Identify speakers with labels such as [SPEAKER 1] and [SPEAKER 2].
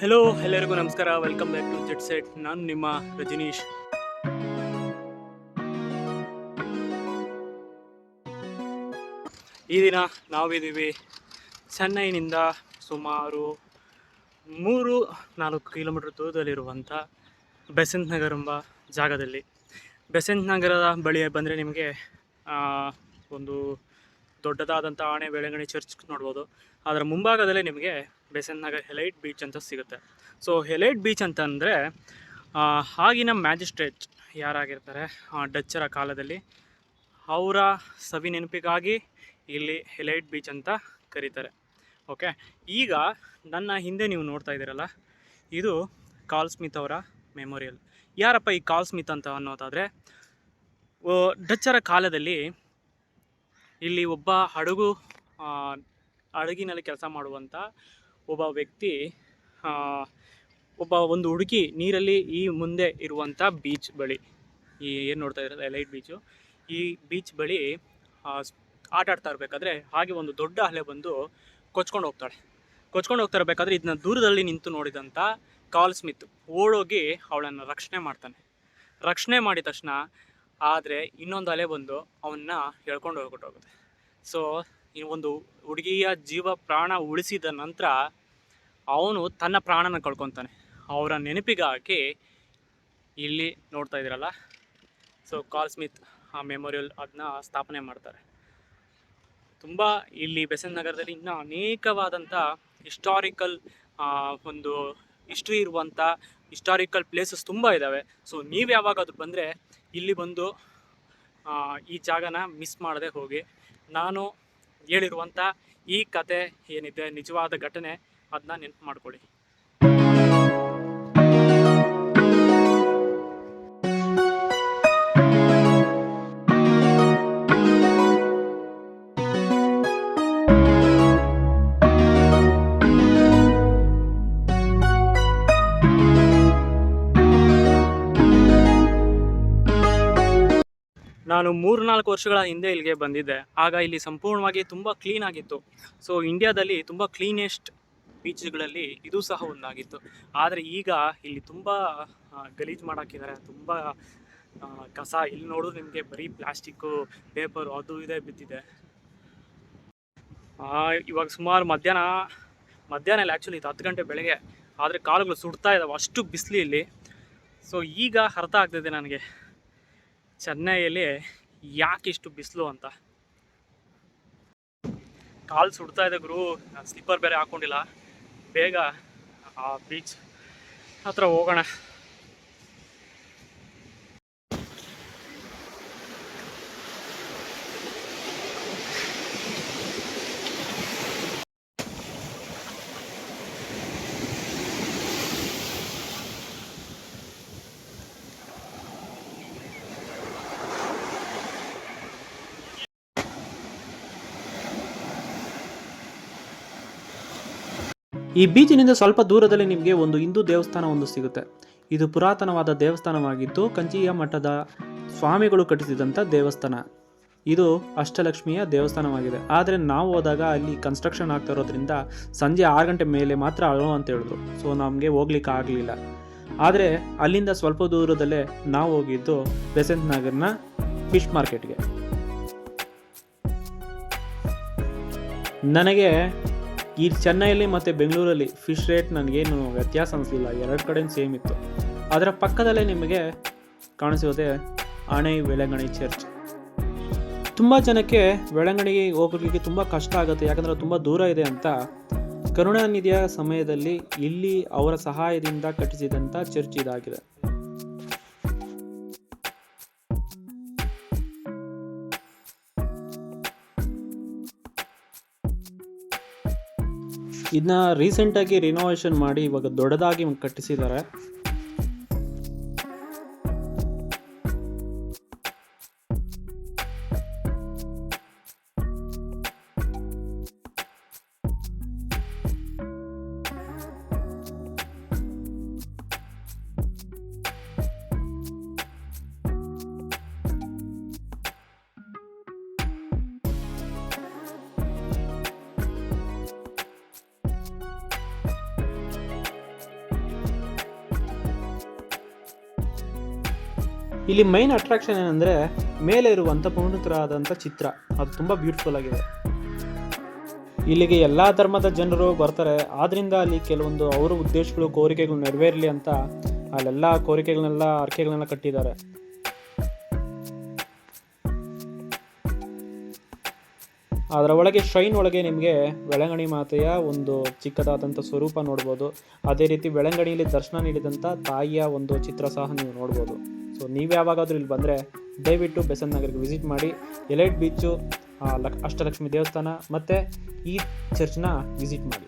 [SPEAKER 1] Hello ಎಲ್ಲರಿಗೂ ನಮಸ್ಕಾರ. Welcome back to jet set ನಾನು ನಿಮ್ಮ ರಜನೀಶ್. ಈ ದಿನ ನಾವಿದ್ದೀವಿ ಚೆನ್ನೈನಿಂದ ಸುಮಾರು ಮೂರು ನಾಲ್ಕು ಕಿಲೋಮೀಟರ್ ದೂರದಲ್ಲಿರುವಂಥ ಬೆಸಂತ್ ನಗರ್ ಎಂಬ ಜಾಗದಲ್ಲಿ. ಬೆಸಂತ್ ನಗರದ ಬಳಿ ಬಂದರೆ ನಿಮಗೆ ಒಂದು ದೊಡ್ಡದಾದಂಥ ಆಣೆ ಬೆಳಗಣಿ ಚರ್ಚ್ ನೋಡ್ಬೋದು. ಅದರ ಮುಂಭಾಗದಲ್ಲೇ ನಿಮಗೆ ಬೆಸೆಂತ್ ನಗರ್ ಹೆಲೈಟ್ ಬೀಚ್ ಅಂತ ಸಿಗುತ್ತೆ. ಸೊ ಹೆಲೈಟ್ ಬೀಚ್ ಅಂತಂದರೆ ಆಗಿನ ಮ್ಯಾಜಿಸ್ಟ್ರೇಟ್ ಯಾರಾಗಿರ್ತಾರೆ ಡಚ್ಚರ ಕಾಲದಲ್ಲಿ, ಅವರ ಸವಿ ನೆನಪಿಗಾಗಿ ಇಲ್ಲಿ ಹೆಲೈಟ್ ಬೀಚ್ ಅಂತ ಕರೀತಾರೆ. ಓಕೆ ಈಗ ನನ್ನ ಹಿಂದೆ ನೀವು ನೋಡ್ತಾ ಇದ್ದೀರಲ್ಲ, ಇದು ಕಾಲ್ ಸ್ಮಿತ್ ಅವರ ಮೆಮೋರಿಯಲ್. ಯಾರಪ್ಪ ಈ ಕಾಲ್ ಸ್ಮಿತ್ ಅಂತ ಅನ್ನೋದಾದರೆ ಡಚ್ಚರ ಕಾಲದಲ್ಲಿ ಇಲ್ಲಿ ಒಬ್ಬ ಹಡಗು ಹಡಗಿನಲ್ಲಿ ಕೆಲಸ ಮಾಡುವಂಥ ಒಬ್ಬ ವ್ಯಕ್ತಿ ಒಬ್ಬ ಒಂದು ಹುಡುಗಿ ನೀರಲ್ಲಿ ಈ ಮುಂದೆ ಇರುವಂಥ ಬೀಚ್ ಬಳಿ, ಈ ಏನು ನೋಡ್ತಾ ಇರೋದು ಎಲೈಟ್ ಬೀಚು ಈ ಬೀಚ್ ಬಳಿ ಆಟ ಆಡ್ತಾ ಇರಬೇಕಾದ್ರೆ ಹಾಗೆ ಒಂದು ದೊಡ್ಡ ಅಲೆ ಬಂದು ಕೊಚ್ಕೊಂಡು ಹೋಗ್ತಾಳೆ. ಕೊಚ್ಕೊಂಡು ಹೋಗ್ತಾ ಇರಬೇಕಾದ್ರೆ ಇದನ್ನ ದೂರದಲ್ಲಿ ನಿಂತು ನೋಡಿದಂಥ ಕಾಲ್ ಸ್ಮಿತ್ ಓಡೋಗಿ ಅವಳನ್ನು ರಕ್ಷಣೆ ಮಾಡ್ತಾನೆ. ರಕ್ಷಣೆ ಮಾಡಿದ ತಕ್ಷಣ ಆದರೆ ಇನ್ನೊಂದು ಅಲೆ ಬಂದು ಅವನ್ನ ಹೇಳ್ಕೊಂಡು ಹೋಗ್ಬಿಟ್ಟೋಗುತ್ತೆ ಸೊ ಈ ಒಂದು ಹುಡುಗಿಯ ಜೀವ ಪ್ರಾಣ ಉಳಿಸಿದ ನಂತರ ಅವನು ತನ್ನ ಪ್ರಾಣನ ಕಳ್ಕೊತಾನೆ. ಅವರ ನೆನಪಿಗಾಗಿ ಇಲ್ಲಿ ನೋಡ್ತಾ ಇದ್ದೀರಲ್ಲ? ಸೊ ಕಾಲ್ ಸ್ಮಿತ್ ಆ ಮೆಮೋರಿಯಲ್ ಅದನ್ನ ಸ್ಥಾಪನೆ ಮಾಡ್ತಾರೆ. ತುಂಬ ಇಲ್ಲಿ ಬೆಸನ್ ನಗರದಲ್ಲಿ ಇನ್ನೂ ಅನೇಕವಾದಂಥ ಹಿಸ್ಟಾರಿಕಲ್ ಒಂದು ಹಿಸ್ಟ್ರಿ ಇರುವಂಥ ಹಿಸ್ಟಾರಿಕಲ್ ಪ್ಲೇಸಸ್ ತುಂಬ ಇದ್ದಾವೆ ಸೊ ನೀವು ಯಾವಾಗಾದರೂ ಬಂದರೆ ಇಲ್ಲಿ ಬಂದು ಈ ಜಾಗನ ಮಿಸ್ ಮಾಡದೆ ಹೋಗಿ. ನಾನು ಹೇಳಿರುವಂಥ ಈ ಕತೆ ಏನಿದೆ ನಿಜವಾದ ಘಟನೆ ಅದನ್ನ ನೆನಪು ಮಾಡ್ಕೊಳ್ಳಿ. ನಾನು ಮೂರು ನಾಲ್ಕು ವರ್ಷಗಳ ಹಿಂದೆ ಇಲ್ಲಿಗೆ ಬಂದಿದ್ದೆ. ಆಗ ಇಲ್ಲಿ ಸಂಪೂರ್ಣವಾಗಿ ತುಂಬ ಕ್ಲೀನ್ ಆಗಿತ್ತು. ಸೊ ಇಂಡಿಯಾದಲ್ಲಿ ತುಂಬ ಕ್ಲೀನೆಸ್ಟ್ ಬೀಚ್ಗಳಲ್ಲಿ ಇದು ಸಹ ಒಂದಾಗಿತ್ತು. ಆದರೆ ಈಗ ಇಲ್ಲಿ ತುಂಬ ಗಲೀಜು ಮಾಡಾಕಿದ್ದಾರೆ. ತುಂಬ ಕಸ. ಇಲ್ಲಿ ನೋಡಿದ್ರೆ ನಿಮಗೆ ಬರೀ ಪ್ಲಾಸ್ಟಿಕ್ಕು ಪೇಪರು ಅದು ಇದೇ ಬಿದ್ದಿದೆ. ಇವಾಗ ಸುಮಾರು ಮಧ್ಯಾಹ್ನ ಮಧ್ಯಾಹ್ನ ಇಲ್ಲ ಆ್ಯಕ್ಚುಲಿ ಇದು ಹತ್ತು ಗಂಟೆ ಬೆಳಗ್ಗೆ. ಆದರೆ ಕಾಲುಗಳು ಸುಡ್ತಾ ಇದ್ದಾವೆ ಅಷ್ಟು ಬಿಸಿಲಿ ಇಲ್ಲಿ. ಸೊ ಈಗ ಅರ್ಥ ಆಗ್ತಿದೆ ನನಗೆ. ಚೆನ್ನೈಯಲ್ಲಿ ಇಷ್ಟು ಬಿಸಿಲು ಅಂತ? ಕಾಲು ಸುಡ್ತಾ ಇದೆ ಗುರು. ಸ್ಲಿಪ್ಪರ್ ಬೇರೆ ಹಾಕೊಂಡಿಲ್ಲ. ಬೇಗ ಆ ಬೀಚ್ ಹತ್ರ ಹೋಗೋಣ.
[SPEAKER 2] ಈ ಬೀಚಿನಿಂದ ಸ್ವಲ್ಪ ದೂರದಲ್ಲಿ ನಿಮಗೆ ಒಂದು ಹಿಂದೂ ದೇವಸ್ಥಾನ ಒಂದು ಸಿಗುತ್ತೆ. ಇದು ಪುರಾತನವಾದ ದೇವಸ್ಥಾನವಾಗಿದ್ದು, ಕಂಚಿಯ ಮಠದ ಸ್ವಾಮಿಗಳು ಕಟ್ಟಿಸಿದಂಥ ದೇವಸ್ಥಾನ. ಇದು ಅಷ್ಟಲಕ್ಷ್ಮಿಯ ದೇವಸ್ಥಾನವಾಗಿದೆ. ಆದರೆ ನಾವು ಹೋದಾಗ ಅಲ್ಲಿ ಕನ್ಸ್ಟ್ರಕ್ಷನ್ ಆಗ್ತಾ ಇರೋದ್ರಿಂದ ಸಂಜೆ ಆರು ಗಂಟೆ ಮೇಲೆ ಮಾತ್ರ ಅಳೋ ಅಂತ ಹೇಳಿದ್ರು. ಸೊ ನಮಗೆ ಹೋಗ್ಲಿಕ್ಕೆ ಆಗಲಿಲ್ಲ. ಆದರೆ ಅಲ್ಲಿಂದ ಸ್ವಲ್ಪ ದೂರದಲ್ಲೇ ನಾವು ಹೋಗಿದ್ದು ಬೆಸೆಂಟ್ ನಗರ್ನ ಫಿಶ್ ಮಾರ್ಕೆಟ್ಗೆ. ನನಗೆ ಈ ಚೆನ್ನೈಯಲ್ಲಿ ಮತ್ತು ಬೆಂಗಳೂರಲ್ಲಿ ಫಿಶ್ ರೇಟ್ ನನಗೇನು ವ್ಯತ್ಯಾಸ ಅನಿಸಲಿಲ್ಲ. ಎರಡು ಕಡೆ ಸೇಮ್ ಇತ್ತು. ಅದರ ಪಕ್ಕದಲ್ಲೇ ನಿಮಗೆ ಕಾಣಿಸೋದೆ ಆಣೆ ವೆಳಂಗಣಿ ಚರ್ಚ್ ತುಂಬ ಜನಕ್ಕೆ ವೆಳಂಗಣಿಗೆ ಹೋಗಲಿಕ್ಕೆ ತುಂಬ ಕಷ್ಟ ಆಗುತ್ತೆ. ಯಾಕಂದರೆ ತುಂಬ ದೂರ ಇದೆ ಅಂತ ಕರುಣಾನಿಧಿಯ ಸಮಯದಲ್ಲಿ ಇಲ್ಲಿ ಅವರ ಸಹಾಯದಿಂದ ಕಟ್ಟಿಸಿದಂಥ ಚರ್ಚ್ ಇದಾಗಿದೆ. ಇದನ್ನ ರೀಸೆಂಟಾಗಿ ರಿನೋವೇಷನ್ ಮಾಡಿ ಇವಾಗ ದೊಡ್ಡದಾಗಿ ಕಟ್ಟಿಸಿದ್ದಾರೆ. ಇಲ್ಲಿ ಮೈನ್ ಅಟ್ರಾಕ್ಷನ್ ಏನಂದರೆ ಮೇಲೆ ಇರುವಂಥ ಪುನೀತರಾದಂಥ ಚಿತ್ರ. ಅದು ತುಂಬ ಬ್ಯೂಟಿಫುಲ್ ಆಗಿದೆ. ಇಲ್ಲಿಗೆ ಎಲ್ಲ ಧರ್ಮದ ಜನರು ಬರ್ತಾರೆ. ಆದ್ರಿಂದ ಅಲ್ಲಿ ಕೆಲವೊಂದು ಅವರ ಉದ್ದೇಶಗಳು, ಕೋರಿಕೆಗಳು ನೆರವೇರಲಿ ಅಂತ ಅಲ್ಲೆಲ್ಲ ಕೋರಿಕೆಗಳನ್ನೆಲ್ಲ ಅರ್ಕೆಗಳನ್ನೆಲ್ಲ ಕಟ್ಟಿದ್ದಾರೆ. ಅದರ ಒಳಗೆ ಶ್ರೈನ್ ಒಳಗೆ ನಿಮಗೆ ಬೆಳಂಗಣಿ ಮಾತೆಯ ಒಂದು ಚಿಕ್ಕದಾದಂಥ ಸ್ವರೂಪ ನೋಡ್ಬೋದು. ಅದೇ ರೀತಿ ಬೆಳಂಗಣಿಯಲ್ಲಿ ದರ್ಶನ ನೀಡಿದಂಥ ತಾಯಿಯ ಒಂದು ಚಿತ್ರ ಸಹ ನೀವು ನೋಡ್ಬೋದು. ಸೊ ನೀವು ಯಾವಾಗಾದರೂ ಇಲ್ಲಿ ಬಂದರೆ ದಯವಿಟ್ಟು ಬೆಸನ್ ನಗರಿಗೆ ವಿಸಿಟ್ ಮಾಡಿ, ಎಲೈಟ್ ಬೀಚು ಲಕ್ ಅಷ್ಟಲಕ್ಷ್ಮಿ ದೇವಸ್ಥಾನ, ಮತ್ತು ಈ ಚರ್ಚ್ನ ವಿಸಿಟ್ ಮಾಡಿ.